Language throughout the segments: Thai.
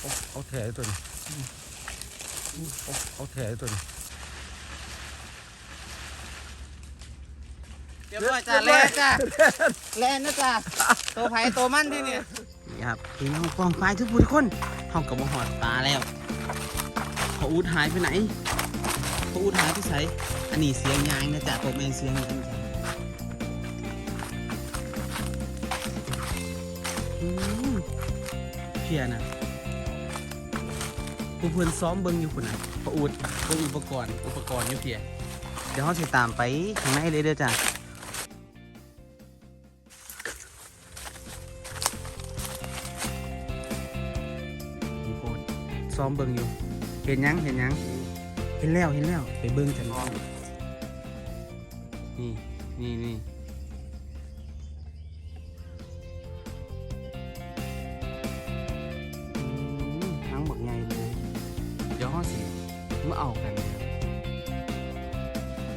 เอาเอาแถตัวนี้เอาเอาแถตัวนี้เรียบร้อยจ้าแล่จ้าแล่นะจ้าตัวไผ่ตัวมันที่นี่นี่ครับพี่น้องกองไฟทุกผู้ทุกคนห้องกับมาหอดปลาแล้วพออูดหายไปไหนพออูดหายไปใส่อันนี้เสียงยางนะจ้าตัวแมนเสียงยางจ้ะอืมเพียนะ ผู้เพื่อนซ้อมเบิ้งอยู่คนน่ะพออูดเบิ้งอุปกรณ์อุปกรณ์อยู่เพียเดี๋ยวเขาสิตามไปข้างในเลยเด้อจ้ามีโพดซ้อมเบิ่งอยู่ เห็นยังเห็นยังเห็นแล้วเห็นแล้วไปเบิ่งกันนี่นี่นี่ มาเอากันเลย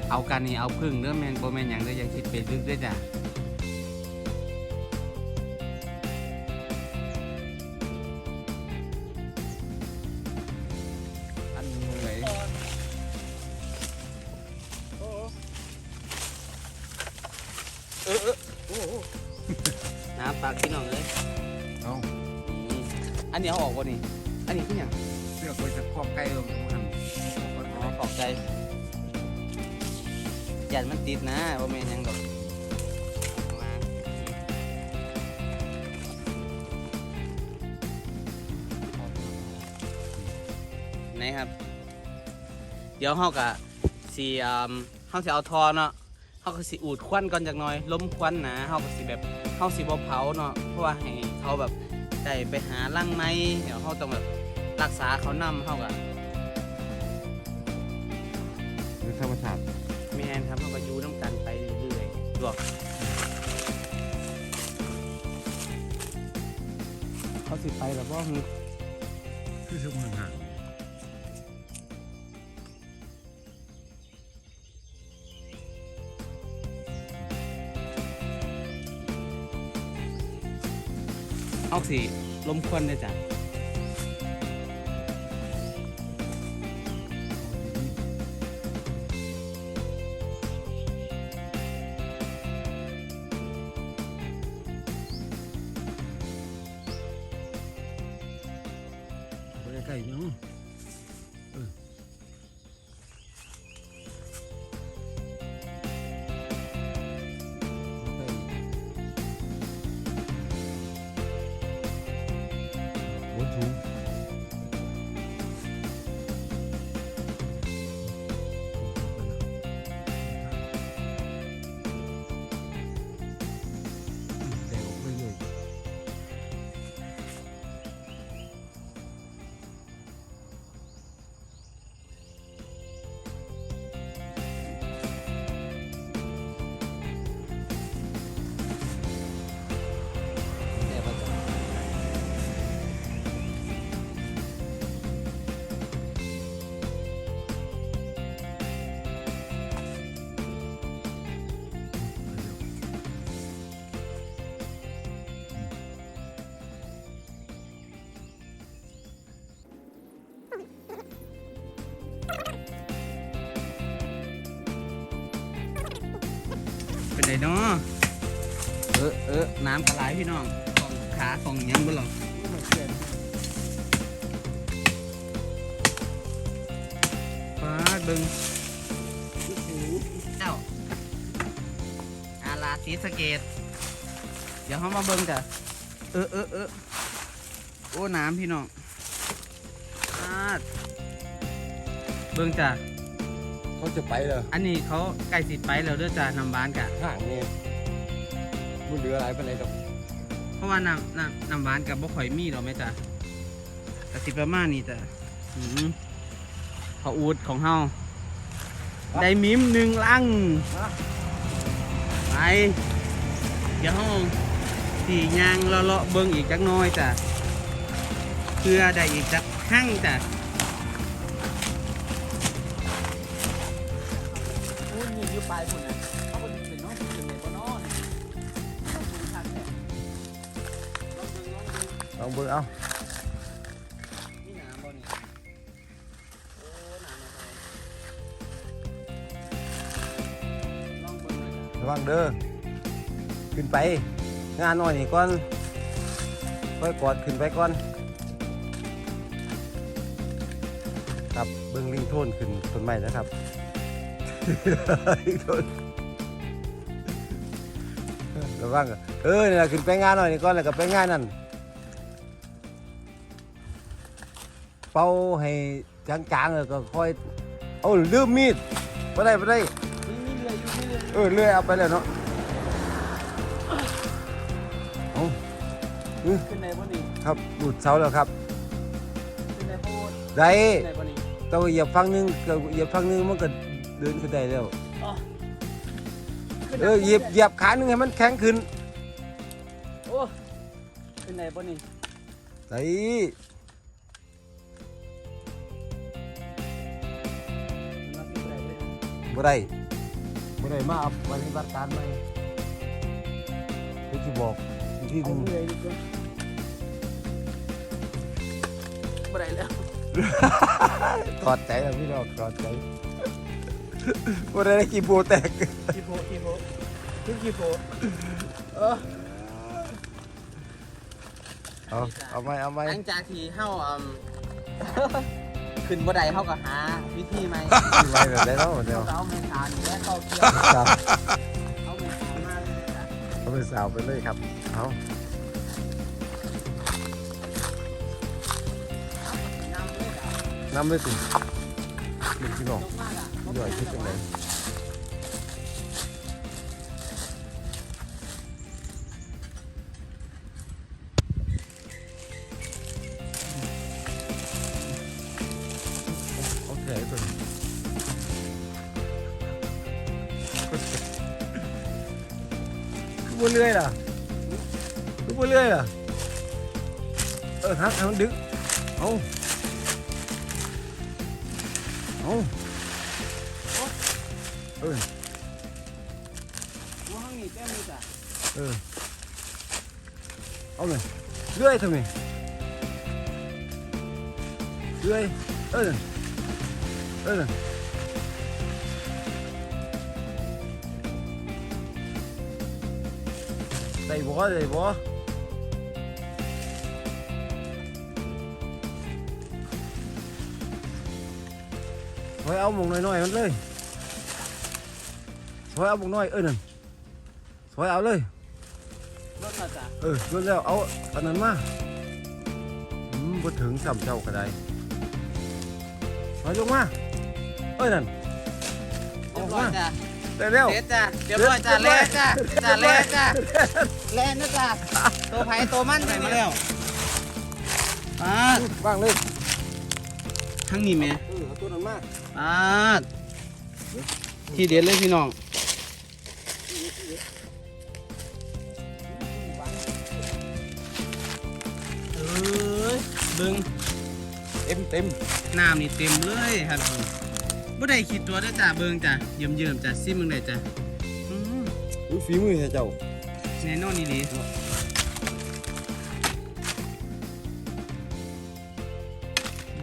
เอากันนี่เอาพึ่งเด้อแมนโบแมนอย่างเด้ออยังคิดไปลึกเด้อจ้ะอันไหนน้ำปลาพี่น้องเลยเอานี่อันนี้เอาออกวะนี่ อันนี้คืออย่างเสื้อคนจะครอบใกล้ลง ขอบใจยันมันติดนะว่าแม่นยังดอกไหนครับ เดี๋ยวเฮากะสีเฮาสิเอาทอเนาะเฮาก็สิอูดควันก่อนจักหน่อยล้มควันนะเฮาก็สิแบบเฮาสิบ่เผาเนาะเพราะว่าให้เขาแบบได้ไปหารังไม้เดี๋ยวเฮาต้องแบบรักษาเขานำเฮาก ธรรมชาติแม่นครับเขาก็อยู่น้ำกันไปเรื่อยๆบอกเขาสิไปแล้วบ่ฮึคือสมห่างเอาสิลมควันเลยจ้ะ ใกล้ๆ เป็นไรเนาะเออเออน้ำกระไหลพี่น้องของขาของยังบ่หรอกฟ้าดเบิ่งเจ้าอาลาสีสเกต เดี๋ยวเขามาเบิ่งจ้ะเออเออเออโอ้น้ำพี่น้องอาดเบิ่งจ้ะ เขาจะไปเหรออันนี้เขาใกล้สิไปแล้วเด้อจ้ะนำบ้านกะห่างเนี่ยมันเหลืออะไรไปไหนดอกเพราะว่าน้ำน้ำน้ำหวานกับบ่ข่อยมีดอกแม่จ้ะกะสิประมาณนี้จ้ะอืมข้าวอูดของเฮาได้มิมหนึ่งลังไปเดี๋ยวเฮาสี่ยางเลาะๆเบิ่งอีกจักหน้อยจ้ะเพื่อได้อีกจักหั่งจ้ะ ปคุณนน่ะเขาบ่ดึนเดึงน้บ่เนาะองดึงน้องลองเบื่งเอาอะระวังเด้อขึ้นไป งานหน่อยนี่ก่อนค่อยกอดขึ้นไปก่อน ครับเบื้องลิงโทนขึ้นต้นไม้นะครับ ระวังอะเออนี่นล่ะขึ้นไปงานหน่อยนี่ก่อนแล้วก็ไปงานนั่นเป่าให้จางๆแล้วก็ค่อยเอาลืมมีดไม่ได้ไม่ได้นี่มีเรืออยู่มีเรืออยู่เออเลื่อยเอาไปแล้วเนาะขึ้นในบ่นี่ครับดูดเสาแล้วครับขึ้นในโพดได้ขึ้นในบ่นี่ต้องเหยียบฟังหนึงก็เหยียบฟังหนึงมันก็ เดินขึ้นได้แล้วขึ้นเออเหยียบเหยียบขาหนึงให้มันแข็งขึ้นโอ้ขึ้นในบ่นี่ได้มันมาขึ้นได้เลยบ่ได้บ่ได้มาเอาปฏิบัติการใหม่ที่ที่บอกอีกที่หเอานึงเรือดีกว่าบ่ได้แล้ว ถอดใจแล้วพี่น้องถอดใจ บ่ได้ได้กี่โบแตกขี้โพขี้โพขึ้นขี้โพเออเอาเอาไหมเอาไหมหลังจากที่เฮาอืมขึ้นบ่ได้เฮาก็หาวิธีใหม่ที่ไว้แบบได้แล้วเดี๋ยวเราเอาเมทานและเข้าเกี่ยวครับเอาเมทานมาเลยจ้ะเอาไปสาวไปเลยครับเอานำเลยจ้ะนำเลยสิ มึงพี่น้องลงมาจ้ะย่อยคิดจังไดโอเคตัวนี้คือบ่เลื่อยล่ะคือบ่เลื่อยล่ะเออฮักให้มันดึงเอา เอาเออหัวห้องนี้เต็มเลยจ้ะเออ เอาเลยเลื่อยทำไมเลื่อยเออเออใส่บ่ใส่บ่ ไว้เอาหมงน้อยๆมันเลยไว้เอาหมงน้อยเออนั่นไว้เอาเลยรถมาจ้ะเออรถแล้วเอาอันนั้นมาอืมบ่ถึงสามเจ้าก็ได้มาลงมาเอ้ยนั่นเรียบร้อยจ้ะได้แล้วเสร็จจ้ะเรียบร้อยจ้ะเรีแล่ยบร้อยจ้ะจ้ะแล่จ้ะแล่นะจ้ะตัวไผ่ตัวมันไปมาแล้วป้าดว่างเลยทั้งนี้แม่เออเอาตัวนั้น มาป้าดที่เด็ดเลยพี่น้องเอ้ยเบิ่งเต็มเต็มน้ำนี่เต็มเลยครับบ่ได้คิดตัวเด้อจ้ะเบิ่งจ้ะเยิ้มเยิ้มๆจ้ะซิมมึงได้จ้ะอืมอุ้ยฝีมือเจ้าแน่นอนนี่ดิ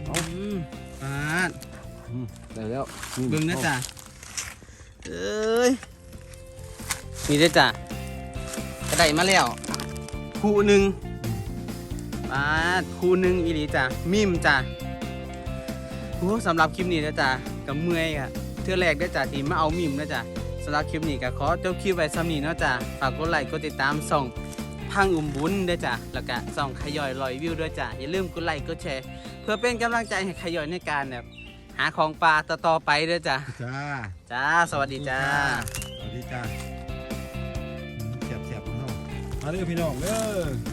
อืมปาดอืม ได้แล้วเบิ่งนะจ้ะเอ้ยนี่เด้อจ้ะกระไดมาแล้วคู่หนึ่งปาดคู่หนึ่งอีหลีจ้ะมิมจ้ะโอ้สำหรับคลิปนี้นะจ้ะกับเมื่อยอะเทื่อแรกได้อจ้ะที่มาเอามิมนะจ้ะสำหรับคลิปนี้ก็ขอจบคลิปไว้ซ้ำนี้เนาะจ้ะฝากกดไลค์กดติดตามส่องพังอุ่มบุญด้วยจ้ะ แล้วก็ส่องขย่อยลอยวิวด้วยจ้ะ อย่าลืมกดไลค์กดแชร์ เพื่อเป็นกำลังใจให้ขย่อยในการแบบ หาของปลาต่อๆไปด้วยจ้ะ จ้า จ้า สวัสดีจ้า สวัสดีจ้าแสบๆของเฮามาเด้อพี่น้องเด้อ